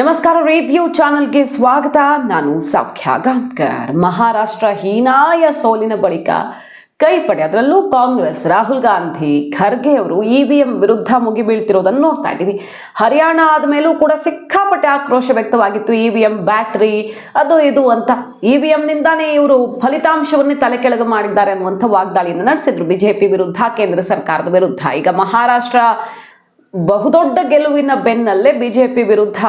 ನಮಸ್ಕಾರ ರಿವ್ಯೂ ಚಾನೆಲ್ಗೆ ಸ್ವಾಗತ. ನಾನು ಸೌಖ್ಯ ಗಾಂಕರ್ ಮಹಾರಾಷ್ಟ್ರ ಹೀನಾಯ ಸೋಲಿನ ಬಳಿಕ ಕೈಪಡೆ ಅದರಲ್ಲೂ ಕಾಂಗ್ರೆಸ್, ರಾಹುಲ್ ಗಾಂಧಿ, ಖರ್ಗೆ ಅವರು ಇ ವಿ ಎಂ ವಿರುದ್ಧ ಮುಗಿಬೀಳ್ತಿರೋದನ್ನು ನೋಡ್ತಾ ಇದ್ದೀವಿ. ಹರಿಯಾಣ ಆದಮೇಲೂ ಕೂಡ ಸಿಕ್ಕಾಪಟ್ಟೆ ಆಕ್ರೋಶ ವ್ಯಕ್ತವಾಗಿತ್ತು. ಇ ವಿ ಎಂ ಬ್ಯಾಟ್ರಿ, ಅದು ಇದು ಅಂತ. ಇ ವಿ ಎಂನಿಂದಾನೇ ಇವರು ಫಲಿತಾಂಶವನ್ನೇ ತಲೆ ಕೆಳಗೆ ಮಾಡಿದ್ದಾರೆ ಅನ್ನುವಂಥ ವಾಗ್ದಾಳಿಯನ್ನು ನಡೆಸಿದ್ರು ಬಿಜೆಪಿ ವಿರುದ್ಧ, ಕೇಂದ್ರ ಸರ್ಕಾರದ ವಿರುದ್ಧ. ಈಗ ಮಹಾರಾಷ್ಟ್ರ ಬಹುದೊಡ್ಡ ಗೆಲುವಿನ ಬೆನ್ನಲ್ಲೇ ಬಿಜೆಪಿ ವಿರುದ್ಧ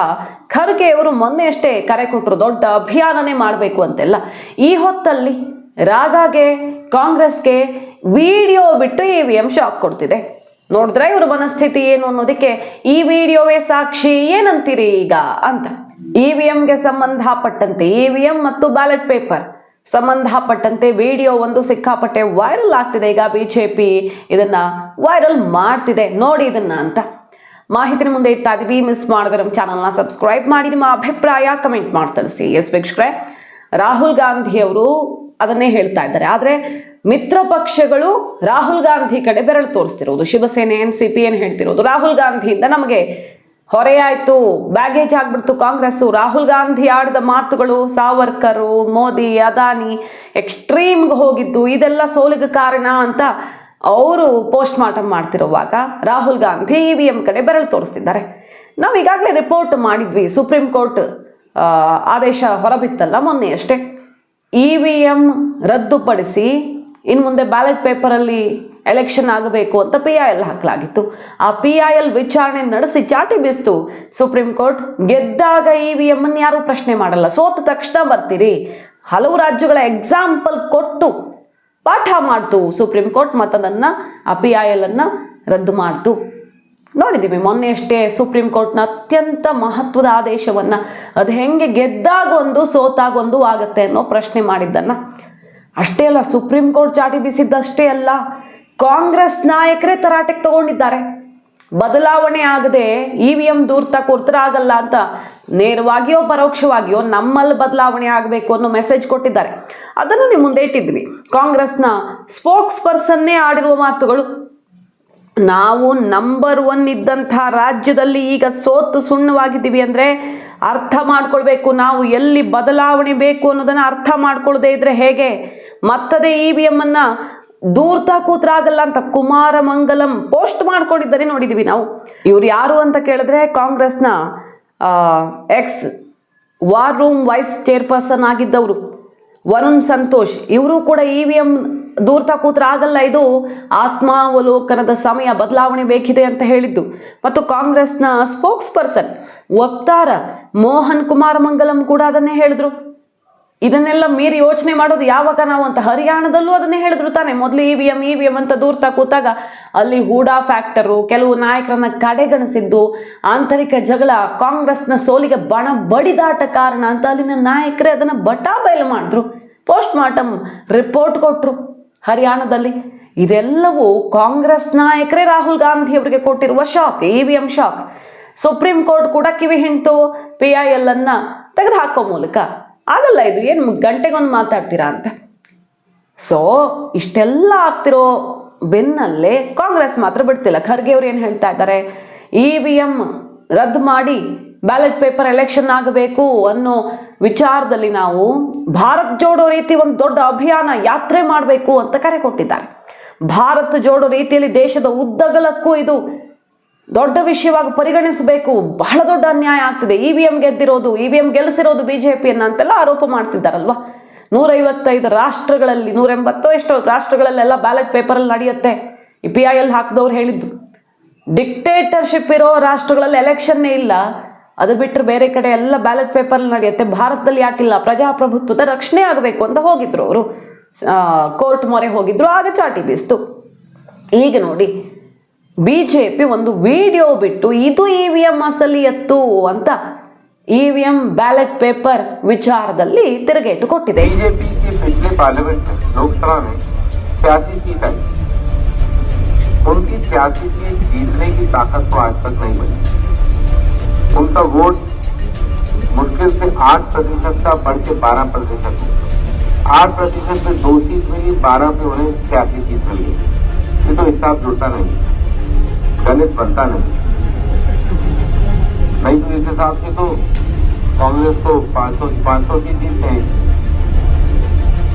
ಖರ್ಗೆ ಅವರು ಮೊನ್ನೆ ಅಷ್ಟೇ ಕರೆ ಕೊಟ್ಟರು ದೊಡ್ಡ ಅಭಿಯಾನನೇ ಮಾಡಬೇಕು ಅಂತೆಲ್ಲ. ಈ ಹೊತ್ತಲ್ಲಿ ರಾಗಾಗೆ, ಕಾಂಗ್ರೆಸ್ಗೆ ವಿಡಿಯೋ ಬಿಟ್ಟು ಇ ವಿ ಎಂ ಶಾಕ್ ಕೊಡ್ತಿದೆ. ನೋಡಿದ್ರೆ ಇವ್ರ ಮನಸ್ಥಿತಿ ಏನು ಅನ್ನೋದಕ್ಕೆ ಈ ವಿಡಿಯೋವೇ ಸಾಕ್ಷಿ, ಏನಂತೀರಿ ಈಗ ಅಂತ. ಇ ವಿ ಎಂಗೆ ಸಂಬಂಧಪಟ್ಟಂತೆ ಇ ವಿ ಎಂ ಮತ್ತು ಬ್ಯಾಲೆಟ್ ಪೇಪರ್. ಸಂಬಂಧಪಟ್ಟಂತೆ ವಿಡಿಯೋ ಒಂದು ಸಿಕ್ಕಾಪಟ್ಟೆ ವೈರಲ್ ಆಗ್ತಿದೆ. ಈಗ ಬಿಜೆಪಿ ಇದನ್ನ ವೈರಲ್ ಮಾಡ್ತಿದೆ. ನೋಡಿ ಇದನ್ನ ಅಂತ. ಮಾಹಿತಿನ ಮುಂದೆ ಇತ್ತ ಇದೀವಿ. ಮಿಸ್ ಮಾಡಿದ್ರೆ ನಮ್ಮ ಚಾನಲ್ನ ಸಬ್ಸ್ಕ್ರೈಬ್ ಮಾಡಿ. ನಿಮ್ಮ ಅಭಿಪ್ರಾಯ ಕಮೆಂಟ್ ಮಾಡಿ ತಿಳಿಸಿ ಎಸ್ ವೀಕ್ಷಕರೇ, ರಾಹುಲ್ ಗಾಂಧಿ ಅವರು ಅದನ್ನೇ ಹೇಳ್ತಾ ಇದ್ದಾರೆ. ಆದ್ರೆ ಮಿತ್ರ ಪಕ್ಷಗಳು ರಾಹುಲ್ ಗಾಂಧಿ ಕಡೆ ಬೆರಳು ತೋರಿಸ್ತಿರೋದು. ಶಿವಸೇನೆ ಎನ್ ಸಿ ಪಿ ಏನ್ ಹೇಳ್ತಿರೋದು? ರಾಹುಲ್ ಗಾಂಧಿಯಿಂದ ನಮಗೆ ಹೊರೆಯಾಯ್ತು. ಬ್ಯಾಗೇಜ್ ಆಗ್ಬಿಡ್ತು ಕಾಂಗ್ರೆಸ್ಸು. ರಾಹುಲ್ ಗಾಂಧಿ ಆಡಿದ ಮಾತುಗಳು, ಸಾವರ್ಕರು, ಮೋದಿ, ಅದಾನಿ ಎಕ್ಸ್ಟ್ರೀಮ್ಗೆ ಹೋಗಿದ್ದು. ಇದೆಲ್ಲ ಸೋಲಿಗೆ ಕಾರಣ ಅಂತ ಅವರು post mortem ಮಾಡ್ತಿರುವಾಗ Rahul Gandhi E V M ಕಡೆ ಬೆರಳು ತೋರಿಸ್ತಿದ್ದಾರೆ. ನಾವು ಈಗಾಗಲೇ ರಿಪೋರ್ಟ್ ಮಾಡಿದ್ವಿ. ಸುಪ್ರೀಂ ಕೋರ್ಟ್ ಆದೇಶ ಹೊರಬಿತ್ತಲ್ಲ ಮೊನ್ನೆ ಅಷ್ಟೇ. ಇ ವಿ ಎಂ ರದ್ದುಪಡಿಸಿ ಇನ್ನು ಮುಂದೆ ಬ್ಯಾಲೆಟ್ ಪೇಪರಲ್ಲಿ ಎಲೆಕ್ಷನ್ ಆಗಬೇಕು ಅಂತ ಪಿ ಐ ಎಲ್ ಹಾಕಲಾಗಿತ್ತು. ಆ ಪಿ ಐ ಎಲ್ ವಿಚಾರಣೆ ನಡೆಸಿ ಚಾಟಿ ಬೀಸ್ತು. ಸುಪ್ರೀಂ ಕೋರ್ಟ್ ಗೆದ್ದಾಗ ಇ ವಿ ಎಂ ಅನ್ನು ಯಾರೂ ಪ್ರಶ್ನೆ ಮಾಡಲ್ಲ. ಸೋತ ತಕ್ಷಣ ಬರ್ತೀರಿ. ಹಲವು ರಾಜ್ಯಗಳ ಎಕ್ಸಾಂಪಲ್ ಕೊಟ್ಟು ಪಾಠ ಮಾಡ್ತು. ಸುಪ್ರೀಂ ಕೋರ್ಟ್ ಮತದನ್ನ ಆ ಪಿ ಐ ಎಲ್ ಅನ್ನ ರದ್ದು ಮಾಡ್ತು. ನೋಡಿದ್ದೀವಿ, ಮೊನ್ನೆ ಅಷ್ಟೇ ಸುಪ್ರೀಂ ಕೋರ್ಟ್ನ ಅತ್ಯಂತ ಮಹತ್ವದ ಆದೇಶವನ್ನ. ಅದು ಹೆಂಗೆ ಗೆದ್ದಾಗೊಂದು ಸೋತಾಗೊಂದು ಆಗುತ್ತೆ ಅನ್ನೋ ಪ್ರಶ್ನೆ ಮಾಡಿದ್ದನ್ನ. ಅಷ್ಟೇ ಅಲ್ಲ ಸುಪ್ರೀಂ ಕೋರ್ಟ್ ಚಾಟಿ ಬೀಸಿದ್ದಷ್ಟೇ ಅಲ್ಲ. ಕಾಂಗ್ರೆಸ್ ನಾಯಕರೇ ತರಾಟೆಗೆ ತಗೊಂಡಿದ್ದಾರೆ. ಬದಲಾವಣೆ ಆಗದೆ ಇ ವಿ ಎಂ ದೂರ್ತ ಕೂರ್ತರ ಆಗಲ್ಲ ಅಂತ ನೇರವಾಗಿಯೋ ಪರೋಕ್ಷವಾಗಿಯೋ ನಮ್ಮಲ್ಲಿ ಬದಲಾವಣೆ ಆಗಬೇಕು ಅನ್ನೋ ಮೆಸೇಜ್ ಕೊಟ್ಟಿದ್ದಾರೆ. ಅದನ್ನು ನಿಮ್ಮ ಮುಂದೆ ಇಟ್ಟಿದ್ವಿ ಕಾಂಗ್ರೆಸ್ನ ಸ್ಪೋಕ್ಸ್ ಪರ್ಸನ್ನೇ ಆಡಿರುವ ಮಾತುಗಳು, ನಾವು ನಂಬರ್ ಒನ್ ಇದ್ದಂಥ ರಾಜ್ಯದಲ್ಲಿ ಈಗ ಸೋತು ಸುಣ್ಣವಾಗಿದ್ದೀವಿ ಅಂದರೆ ಅರ್ಥ ಮಾಡ್ಕೊಳ್ಬೇಕು. ನಾವು ಎಲ್ಲಿ ಬದಲಾವಣೆ ಬೇಕು ಅನ್ನೋದನ್ನು ಅರ್ಥ ಮಾಡ್ಕೊಳ್ಳದೆ ಇದ್ರೆ ಹೇಗೆ? ಮತ್ತದೇ ಇ ವಿ ಎಮ್ಮನ್ನು ದೂರ್ತಾ ಕೂತ್ರಾಗಲ್ಲ ಅಂತ ಕುಮಾರ ಮಂಗಲಂ ಪೋಸ್ಟ್ ಮಾಡ್ಕೊಂಡಿದ್ದಾರೆ ನೋಡಿದೀವಿ ನಾವು. ಇವ್ರು ಯಾರು ಅಂತ ಕೇಳಿದ್ರೆ ಕಾಂಗ್ರೆಸ್ನ ex war room vice chairperson ಆಗಿದ್ದವರು, Varun Santosh. ಇವರು ಕೂಡ ಇ ವಿ ಎಂ ದೂರ್ತ ಕೂತ್ರ ಆಗಲ್ಲ ಇದು ಆತ್ಮಾವಲೋಕನದ ಸಮಯ, ಬದಲಾವಣೆ ಬೇಕಿದೆ ಅಂತ ಹೇಳಿದ್ದು. ಮತ್ತು ಕಾಂಗ್ರೆಸ್ನ ಸ್ಪೋಕ್ಸ್ ಪರ್ಸನ್ ವಕ್ತಾರ ಮೋಹನ್ ಕುಮಾರ್ ಮಂಗಲಂ ಕೂಡ ಅದನ್ನೇ ಹೇಳಿದ್ರು. ಇದನ್ನೆಲ್ಲ ಮೀರಿ ಯೋಚನೆ ಮಾಡೋದು ಯಾವಾಗ ನಾವು ಅಂತ ಹರಿಯಾಣದಲ್ಲೂ ಅದನ್ನೇ ಹೇಳಿದ್ರು ತಾನೆ. ಮೊದಲು E V M E V M ಅಂತ ದೂರ್ತಾ ಕೂತಾಗ ಅಲ್ಲಿ ಹೂಡಾ ಫ್ಯಾಕ್ಟರು, ಕೆಲವು ನಾಯಕರನ್ನ ಕಡೆಗಣಿಸಿದ್ದು, ಆಂತರಿಕ ಜಗಳ, ಕಾಂಗ್ರೆಸ್ನ ಸೋಲಿಗೆ ಬಣ ಬಡಿದಾಟ ಕಾರಣ ಅಂತ ಅಲ್ಲಿನ ನಾಯಕರೇ ಅದನ್ನ ಬಟಾ ಬಯಲು ಮಾಡಿದ್ರು. ಪೋಸ್ಟ್ ಮಾರ್ಟಮ್ ರಿಪೋರ್ಟ್ ಕೊಟ್ರು ಹರಿಯಾಣದಲ್ಲಿ. ಇದೆಲ್ಲವೂ ಕಾಂಗ್ರೆಸ್ ನಾಯಕರೇ ರಾಹುಲ್ ಗಾಂಧಿ ಅವರಿಗೆ ಕೊಟ್ಟಿರುವ shock E V M shock. Supreme court ಕೂಡ ಕಿವಿ ಹಿಂಡ್ತು ಪಿ ಐ ಎಲ್ ಅನ್ನ ತೆಗೆದುಹಾಕೋ ಮೂಲಕ. ಆಗಲ್ಲ ಇದು, ಏನು ಗಂಟೆಗೊಂದು ಮಾತಾಡ್ತೀರಾ ಅಂತ. ಸೊ ಇಷ್ಟೆಲ್ಲ ಆಗ್ತಿರೋ ಬೆನ್ನಲ್ಲೇ ಕಾಂಗ್ರೆಸ್ ಮಾತ್ರ ಬಿಡ್ತಿಲ್ಲ. ಖರ್ಗೆ ಅವ್ರು ಏನು ಹೇಳ್ತಾ ಇದ್ದಾರೆ? ಇ ವಿ ಎಂ ರದ್ದು ಮಾಡಿ ಬ್ಯಾಲೆಟ್ ಪೇಪರ್ ಎಲೆಕ್ಷನ್ ಆಗಬೇಕು ಅನ್ನೋ ವಿಚಾರದಲ್ಲಿ ನಾವು ಭಾರತ್ ಜೋಡೋ ರೀತಿ ಒಂದು ದೊಡ್ಡ ಅಭಿಯಾನ ಯಾತ್ರೆ ಮಾಡಬೇಕು ಅಂತ ಕರೆ ಕೊಟ್ಟಿದ್ದಾರೆ. ಭಾರತ್ ಜೋಡೋ ರೀತಿಯಲ್ಲಿ ದೇಶದ ಉದ್ದಗಲಕ್ಕೂ ಇದು ದೊಡ್ಡ ವಿಷಯವಾಗಿ ಪರಿಗಣಿಸಬೇಕು. ಬಹಳ ದೊಡ್ಡ ಅನ್ಯಾಯ ಆಗ್ತಿದೆ. ಇ ವಿ ಎಂ ಗೆದ್ದಿರೋದು, ಇ ವಿ ಎಂ ಗೆಲ್ಲಿಸಿರೋದು ಬಿಜೆಪಿಯನ್ನು ಅಂತೆಲ್ಲ ಆರೋಪ ಮಾಡ್ತಿದ್ದಾರಲ್ವಾ? ನೂರೈವತ್ತೈದು ರಾಷ್ಟ್ರಗಳಲ್ಲಿ ನೂರ ಎಂಬತ್ತೋ ಎಷ್ಟೋ ರಾಷ್ಟ್ರಗಳಲ್ಲೆಲ್ಲ ಬ್ಯಾಲೆಟ್ ಪೇಪರಲ್ಲಿ ನಡೆಯುತ್ತೆ. ಈ ಪಿ ಐ ಎಲ್ ಹಾಕಿದವ್ರು ಹೇಳಿದ್ದು. ಡಿಕ್ಟೇಟರ್ಶಿಪ್ ಇರೋ ರಾಷ್ಟ್ರಗಳಲ್ಲಿ ಎಲೆಕ್ಷನ್ನೇ ಇಲ್ಲ. ಅದು ಬಿಟ್ಟರೆ ಬೇರೆ ಕಡೆ ಎಲ್ಲ ಬ್ಯಾಲೆಟ್ ಪೇಪರಲ್ಲಿ ನಡೆಯುತ್ತೆ. ಭಾರತದಲ್ಲಿ ಯಾಕಿಲ್ಲ? ಪ್ರಜಾಪ್ರಭುತ್ವದ ರಕ್ಷಣೆ ಆಗಬೇಕು ಅಂತ ಹೋಗಿದ್ರು ಅವರು. ಕೋರ್ಟ್ ಮೊರೆ ಹೋಗಿದ್ರು, ಆಗ ಚಾಟಿ ಬೀಸ್ತು. ಈಗ ನೋಡಿ ಬಿ ಜೆ ಪಿ ಒಂದು ವಿಡಿಯೋ ಬಿಟ್ಟು ಇದು ಇ ವಿ ಎಂ ಅಸಲಿಯತ್ತು ಅಂತ E V M ballot paper ವಿಚಾರದಲ್ಲಿ ತಿರುಗೇಟು ಕೊಟ್ಟಿದೆ बीजेपी के पिछले पार्लियामेंट में लोकसभा में छियासी सीट आई उनकी छियासी सीट जीतने की ताकत तो आज तक नहीं बनी उनका वोट मुश्किल से आठ प्रतिशत का बढ़ के बारह प्रतिशत हुआ आठ प्रतिशत में दो सीट मिली बारह में उन्हें छियासी सीट मिल गई ये तो हिसाब जुड़ता नहीं गणित बनता नहीं। नहीं तो इस हिसाब से तो कांग्रेस को 500 500 की जीत है।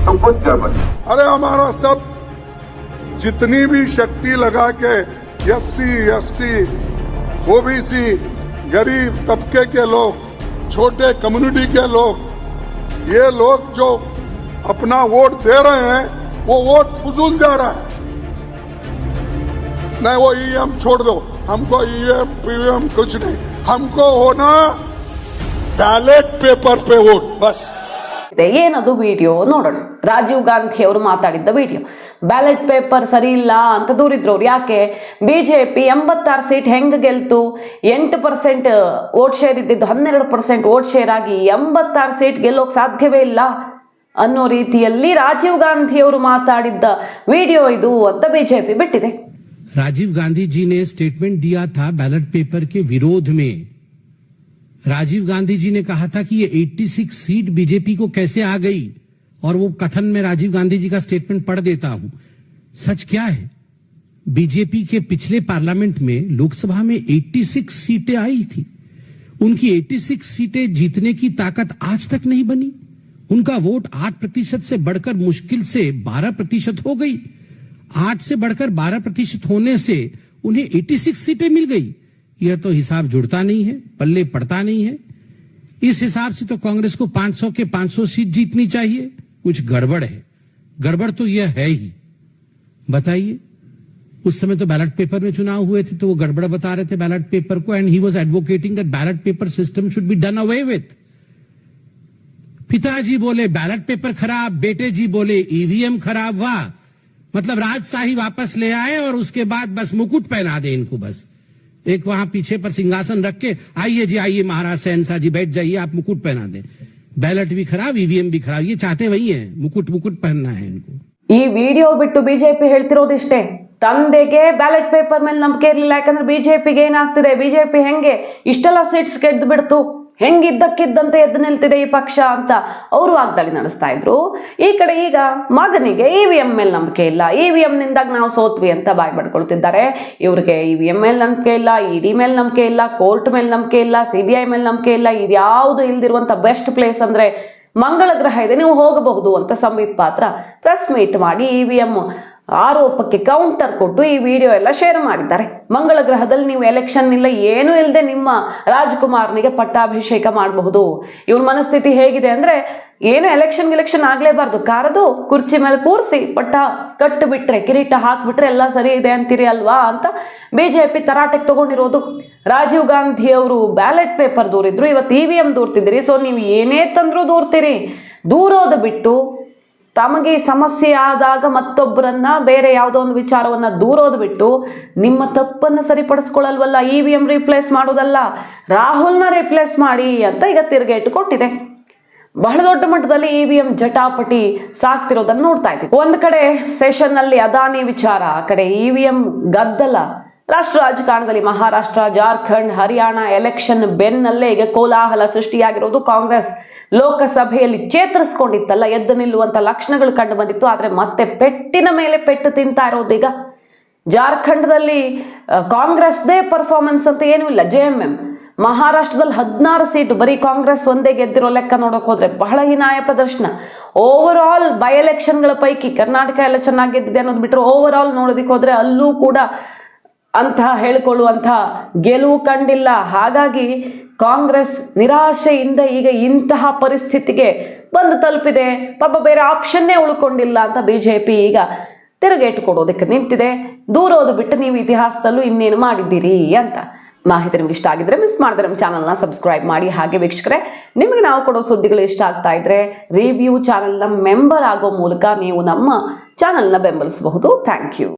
तो कुछ गड़बड़ अरे हमारा सब जितनी भी शक्ति लगा के S C, S T OBC गरीब तबके के लोग, छोटे कम्युनिटी के लोग, ये लोग जो अपना वोट दे रहे हैं, वो वोट फजूल जा रहा है। नहीं वो ईवीएम छोड़ दो हमको ईवीएम पीवीएम कुछ नहीं हमको होना बैलेट पेपर पे वोट बस ಇದೆ ಏನದು ವಿಡಿಯೋ ನೋಡೋಣ ರಾಜೀವ್ ಗಾಂಧಿ ಅವರು ಮಾತಾಡಿದ್ದ ವಿಡಿಯೋ ಬ್ಯಾಲೆಟ್ ಪೇಪರ್ ಸರಿ ಇಲ್ಲ ಅಂತ ದೂರಿದ್ರು ಅವ್ರು ಯಾಕೆ ಬಿಜೆಪಿ ಎಂಬತ್ತಾರು ಸೀಟ್ ಹೆಂಗ್ ಗೆಲ್ತು ಎಂಟು ಪರ್ಸೆಂಟ್ ವೋಟ್ ಶೇರ್ ಇದ್ದಿದ್ದು ಹನ್ನೆರಡು ಪರ್ಸೆಂಟ್ ವೋಟ್ ಶೇರ್ ಆಗಿ ಎಂಬತ್ತಾರು ಸೀಟ್ ಗೆಲ್ಲೋಕ್ ಸಾಧ್ಯವೇ ಇಲ್ಲ ಅನ್ನೋ ರೀತಿಯಲ್ಲಿ ರಾಜೀವ್ ಗಾಂಧಿ ಅವರು ಮಾತಾಡಿದ್ದ ವಿಡಿಯೋ ಇದು ಅಂತ ಬಿಜೆಪಿ ಬಿಟ್ಟಿದೆ राजीव गांधी जी ने स्टेटमेंट दिया था बैलेट पेपर के विरोध में। राजीव गांधी जी ने कहा था कि ये 86 सीट बीजेपी को कैसे आ गई और वो कथन में राजीव गांधी जी का स्टेटमेंट पढ़ देता हूँ। सच क्या है? बीजेपी के पिछले पार्लियामेंट में लोकसभा में 86 सीटें आई थी। उनकी 86 सीटें जीतने की ताकत आज तक नहीं बनी। उनका वोट 8 प्रतिशत से बढ़कर मुश्किल से 12 प्रतिशत हो गई। आठ से बढ़कर 12 प्रतिशत होने से उन्हें 86 सीटें मिल गई। यह तो हिसाब जुड़ता नहीं है, पल्ले पड़ता नहीं है। इस हिसाब से तो कांग्रेस को 500 के 500 सीट जीतनी चाहिए। कुछ गड़बड़ है। गड़बड़ तो यह है ही। बताइए, उस समय तो बैलेट पेपर में चुनाव हुए थे तो वो गड़बड़ बता रहे थे बैलेट पेपर को and he was advocating that ballot paper system should be done away with पिताजी बोले बैलेट पेपर खराब, बेटे जी बोले ईवीएम खराब, वाह। मतलब राजशाही वापस ले आए और उसके बाद बस मुकुट पहना दे इनको बस एक वहां पीछे पर सिंहासन रख के आइए जी आइए महाराज सहनसा जी बैठ जाइए आप मुकुट पहना दे बैलेट भी खराब ईवीएम भी खराब ये चाहते वही है मुकुट मुकुट पहनना है इनको ಈ ವಿಡಿಯೋ ಬಿಟ್ಟು ಬಿಜೆಪಿ ಹೇಳ್ತಿರೋದಿಷ್ಟೇ ತಂದೆಗೆ ಬ್ಯಾಲೆಟ್ ಪೇಪರ್ ಮೇಲೆ ನಂಬಿಕೆ ಇರಲಿಲ್ಲ ಯಾಕಂದ್ರೆ ಬಿಜೆಪಿಗೆ ಏನಾಗ್ತಿದೆ ಬಿಜೆಪಿ ಹೆಂಗೆ ಇಷ್ಟೆಲ್ಲ ಸೀಟ್ಸ್ ಗೆದ್ದು ಬಿಡ್ತು ಹೆಂಗಿದ್ದಕ್ಕಿದ್ದಂತೆ ಎದ್ದು ನಿಲ್ತಿದೆ ಈ ಪಕ್ಷ ಅಂತ ಅವರು ವಾಗ್ದಾಳಿ ನಡೆಸ್ತಾ ಇದ್ರು. ಈ ಕಡೆ ಈಗ ಮಗನಿಗೆ ಇ ವಿ ಎಂ ಮೇಲೆ ನಂಬಿಕೆ ಇಲ್ಲ. ಇ ವಿ ಎಂ ನಿಂದಾಗ ನಾವು ಸೋತ್ವಿ ಅಂತ ಬಾಯ್ ಪಡ್ಕೊಳ್ತಿದ್ದಾರೆ ಇವ್ರಿಗೆ ಇ ವಿ ಎಂ ಮೇಲೆ ನಂಬಿಕೆ ಇಲ್ಲ ಇ ಡಿ ಮೇಲೆ ನಂಬಿಕೆ ಇಲ್ಲ, ಕೋರ್ಟ್ ಮೇಲೆ ನಂಬಿಕೆ ಇಲ್ಲ ಸಿ ಬಿ ಐ ಮೇಲೆ ನಂಬಿಕೆ ಇಲ್ಲ. ಇದ್ಯಾವುದು ಇಲ್ದಿರುವಂತ ಬೆಸ್ಟ್ ಪ್ಲೇಸ್ ಅಂದ್ರೆ ಮಂಗಳ ಗ್ರಹ ಇದೆ, ನೀವು ಹೋಗಬಹುದು ಅಂತ ಸಂಬಿತ್ ಪಾತ್ರ ಪ್ರೆಸ್ ಮೀಟ್ ಮಾಡಿ ಇ ವಿ ಎಂ ಆರೋಪಕ್ಕೆ ಕೌಂಟರ್ ಕೊಟ್ಟು ಈ ವಿಡಿಯೋ ಎಲ್ಲ ಶೇರ್ ಮಾಡಿದ್ದಾರೆ. ಮಂಗಳ ಗ್ರಹದಲ್ಲಿ ನೀವು ಎಲೆಕ್ಷನ್ ಇಲ್ಲ, ಏನೂ ಇಲ್ಲದೆ ನಿಮ್ಮ ರಾಜ್ಕುಮಾರ್ನಿಗೆ ಪಟ್ಟಾಭಿಷೇಕ ಮಾಡಬಹುದು. ಇವ್ರ ಮನಸ್ಥಿತಿ ಹೇಗಿದೆ ಅಂದ್ರೆ, ಏನು ಎಲೆಕ್ಷನ್ ಗಿಲೆಕ್ಷನ್ ಆಗಲೇಬಾರ್ದು. ಕಾರದು ಕುರ್ಚಿ ಮೇಲೆ ಕೂರಿಸಿ, ಪಟ್ಟ ಕಟ್ಟು ಬಿಟ್ರೆ ಕಿರೀಟ ಹಾಕ್ಬಿಟ್ರೆ ಎಲ್ಲ ಸರಿ ಇದೆ ಅಂತೀರಿ ಅಲ್ವಾ ಅಂತ ಬಿಜೆಪಿ ತರಾಟೆಗೆ ತಗೊಂಡಿರೋದು. ರಾಜೀವ್ ಗಾಂಧಿ ಅವರು ಬ್ಯಾಲೆಟ್ ಪೇಪರ್ ದೂರಿದ್ರು, ಇವತ್ತು ಇ ವಿ ಎಂ ದೂರ್ತಿದ್ದೀರಿ. ಸೊ ನೀವು ಏನೇ ತಂದ್ರೂ ದೂರ್ತೀರಿ. ದೂರೋದು ಬಿಟ್ಟು ತಮಗೆ ಸಮಸ್ಯೆ ಆದಾಗ ಮತ್ತೊಬ್ಬರನ್ನ ಬೇರೆ ಯಾವುದೋ ಒಂದು ವಿಚಾರವನ್ನ ದೂರೋದು ಬಿಟ್ಟು ನಿಮ್ಮ ತಪ್ಪನ್ನು ಸರಿಪಡಿಸ್ಕೊಳ್ಳಲ್ವಲ್ಲ ಇ ವಿ ಎಂ ರೀಪ್ಲೇಸ್ ಮಾಡೋದಲ್ಲ ರಾಹುಲ್ನ ರೀಪ್ಲೇಸ್ ಮಾಡಿ ಅಂತ ಈಗ ತಿರುಗೇಟು ಕೊಟ್ಟಿದೆ ಬಹಳ ದೊಡ್ಡ ಮಟ್ಟದಲ್ಲಿ ಇ ವಿ ಎಂ ಜಟಾಪಟಿ ಸಾಕ್ತಿರೋದನ್ನು ನೋಡ್ತಾ ಇದ್ದೀವಿ. ಒಂದು ಕಡೆ ಸೆಷನ್ನಲ್ಲಿ ಅದಾನಿ ವಿಚಾರ, ಆ ಕಡೆ ಇ ವಿ ಎಂ ಗದ್ದಲ ರಾಷ್ಟ್ರ ರಾಜಕಾರಣದಲ್ಲಿ ಮಹಾರಾಷ್ಟ್ರ, ಜಾರ್ಖಂಡ್, ಹರಿಯಾಣ ಎಲೆಕ್ಷನ್ ಬೆನ್ನಲ್ಲೇ ಈಗ ಕೋಲಾಹಲ ಸೃಷ್ಟಿಯಾಗಿರೋದು ಕಾಂಗ್ರೆಸ್. ಲೋಕಸಭೆಯಲ್ಲಿ ಚೇತರಿಸ್ಕೊಂಡಿತ್ತಲ್ಲ, ಎದ್ದು ನಿಲ್ಲುವಂತ ಲಕ್ಷಣಗಳು ಕಂಡು ಬಂದಿತ್ತು. ಆದ್ರೆ ಮತ್ತೆ ಪೆಟ್ಟಿನ ಮೇಲೆ ಪೆಟ್ಟು ತಿಂತಾ ಇರೋದೀಗ ಜಾರ್ಖಂಡ್ದಲ್ಲಿ ಜಾರ್ಖಂಡದಲ್ಲಿ ಕಾಂಗ್ರೆಸ್ದೇ ಪರ್ಫಾರ್ಮೆನ್ಸ್ ಅಂತ ಏನೂ ಇಲ್ಲ. ಜೆ ಎಂ ಎಂ ಮಹಾರಾಷ್ಟ್ರದಲ್ಲಿ ಹದಿನಾರು ಸೀಟು, ಬರೀ ಕಾಂಗ್ರೆಸ್ ಒಂದೇ ಗೆದ್ದಿರೋ ಲೆಕ್ಕ ನೋಡೋಕೆ ಹೋದ್ರೆ ಬಹಳ ಹೀನಾಯ ಪ್ರದರ್ಶನ. ಓವರ್ ಆಲ್ ಬೈ ಎಲೆಕ್ಷನ್ಗಳ ಪೈಕಿ ಕರ್ನಾಟಕ ಎಲ್ಲ ಚೆನ್ನಾಗಿ ಗೆದ್ದಿದೆ ಅನ್ನೋದು ಬಿಟ್ಟರೆ ಓವರ್ ಆಲ್ ನೋಡೋದಕ್ಕೆ ಹೋದ್ರೆ ಅಲ್ಲೂ ಕೂಡ ಅಂತ ಹೇಳಿಕೊಳ್ಳುವಂಥ ಗೆಲುವು ಕಂಡಿಲ್ಲ. ಹಾಗಾಗಿ ಕಾಂಗ್ರೆಸ್ ನಿರಾಶೆಯಿಂದ ಈಗ ಇಂತಹ ಪರಿಸ್ಥಿತಿಗೆ ಬಂದು ತಲುಪಿದೆ. ಪಾಪ ಬೇರೆ ಆಪ್ಷನ್ನೇ ಉಳ್ಕೊಂಡಿಲ್ಲ ಅಂತ ಬಿ ಜೆ ಪಿ ಈಗ ತಿರುಗೇಟು ಕೊಡೋದಕ್ಕೆ ನಿಂತಿದೆ. ದೂರೋದು ಬಿಟ್ಟು ನೀವು ಇತಿಹಾಸದಲ್ಲೂ ಇನ್ನೇನು ಮಾಡಿದ್ದೀರಿ ಅಂತ ಮಾಹಿತಿ ನಿಮ್ಗೆ ಇಷ್ಟ ಆಗಿದ್ರೆ ಮಿಸ್ ಮಾಡಿದ್ರೆ ನಮ್ಮ ಚಾನಲ್ನ ಸಬ್ಸ್ಕ್ರೈಬ್ ಮಾಡಿ. ಹಾಗೆ ವೀಕ್ಷಕರೇ, ನಿಮಗೆ ನಾವು ಕೊಡೋ ಸುದ್ದಿಗಳು ಇಷ್ಟ ಆಗ್ತಾ ಇದ್ರೆ ರಿವ್ಯೂ ಚಾನಲ್ನ ಮೆಂಬರ್ ಆಗೋ ಮೂಲಕ ನೀವು ನಮ್ಮ ಚಾನಲ್ನ ಬೆಂಬಲಿಸಬಹುದು. Thank you